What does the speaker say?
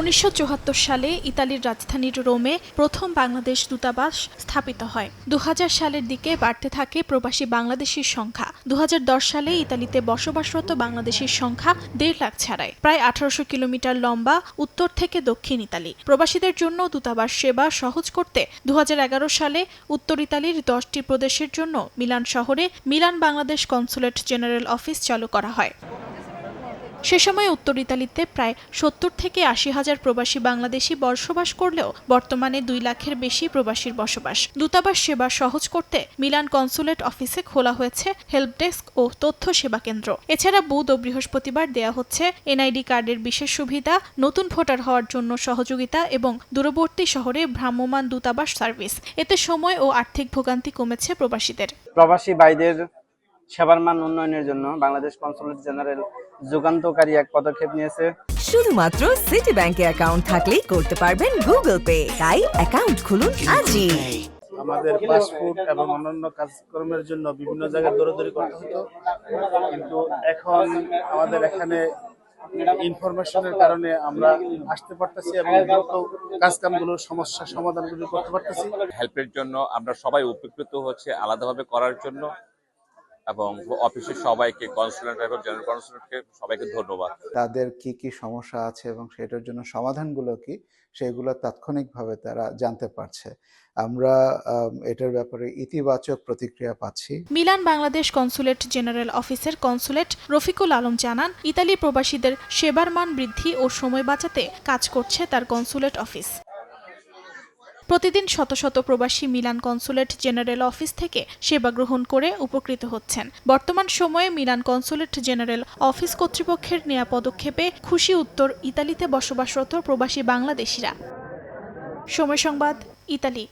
উনিশশো চুয়াত্তর সালে ইতালির রাজধানীর রোমে প্রথম বাংলাদেশ দূতাবাস স্থাপিত হয়। দু হাজার সালের দিকে বাড়তে থাকে প্রবাসী বাংলাদেশির সংখ্যা। দু হাজার দশ সালে ইতালিতে বসবাসরত বাংলাদেশির সংখ্যা দেড় লাখ ছাড়ায়। প্রায় আঠারোশো কিলোমিটার লম্বা উত্তর থেকে দক্ষিণ ইতালি। প্রবাসীদের জন্য দূতাবাস সেবা সহজ করতে দু হাজার এগারো সালে উত্তর ইতালির দশটি প্রদেশের জন্য মিলান শহরে Milan Bangladesh consulate general office চালু করা হয়। সে সময় উত্তর ইতালিতে প্রায় সত্তর থেকে আশি হাজার প্রবাসী বাংলাদেশি বসবাস করলেও বর্তমানে দুই লাখের বেশি প্রবাসীর বসবাস। দূতাবাস সেবা সহজ করতে মিলান কনসুলেট অফিসে খোলা হয়েছে হেল্প ডেস্ক ও তথ্য সেবা কেন্দ্র। এছাড়া বুধ ও বৃহস্পতিবার দেয়া হচ্ছে এনআইডি কার্ডের বিশেষ সুবিধা, নতুন ভোটার হওয়ার জন্য সহযোগিতা এবং দূরবর্তী শহরে ভ্রাম্যমান দূতাবাস সার্ভিস। এতে সময় ও আর্থিক ভোগান্তি কমেছে প্রবাসীদের। প্রবাসী ভাইদের সেবার মান উন্নয়নের জন্য বাংলাদেশ কনসুলেট জেনারেল যুগান্তকারী এক পদক্ষেপ নিয়েছে। শুধুমাত্র সিটি ব্যাংকে অ্যাকাউন্ট থাকলেই করতে পারবেন গুগল পে। তাই অ্যাকাউন্ট খুলুন আজই। আমাদের পাসপোর্ট এবং অন্যান্য কাজকর্মের জন্য বিভিন্ন জায়গায় দৌড়াদৌড়ি করতে হতো। কিন্তু এখন আমাদের এখানে ইনফরমেশনের কারণে আমরা আসতে পারতেছি এবং দ্রুত কাজকামগুলোর সমস্যা সমাধানগুলো করতে পারতেছি। হেল্পের জন্য আমরা সবাই উপকৃত হচ্ছে আলাদাভাবে করার জন্য। এবং অফিসের সবাইকে কনসুলেট এবং জেনারেল কনসুলেটকে সবাইকে ধন্যবাদ। তাদের কি কি সমস্যা আছে এবং সেটার জন্য সমাধানগুলো কি সেগুলো তাৎক্ষণিকভাবে তারা জানতে পারছে। আমরা আম, এটার ব্যাপারে ইতিবাচক প্রতিক্রিয়া পাচ্ছি। মিলান বাংলাদেশ কনসুলেট জেনারেল অফিসের কনসুলেট রফিকুল আলম জানান ইতালি প্রবাসীদের সেবার মান বৃদ্ধি ও সময় বাঁচাতে কাজ করছে তার কনসুলেট অফিস। প্রতিদিন শত শত প্রবাসী মিলান কনসুলেট জেনারেল অফিস থেকে সেবা গ্রহণ করে উপকৃত হচ্ছেন। বর্তমান সময়ে মিলান কনসুলেট জেনারেল অফিস কর্তৃপক্ষের নেয়া পদক্ষেপে খুশি উত্তর ইতালিতে বসবাসরত প্রবাসী বাংলাদেশিরা। সময় সংবাদ, ইতালি।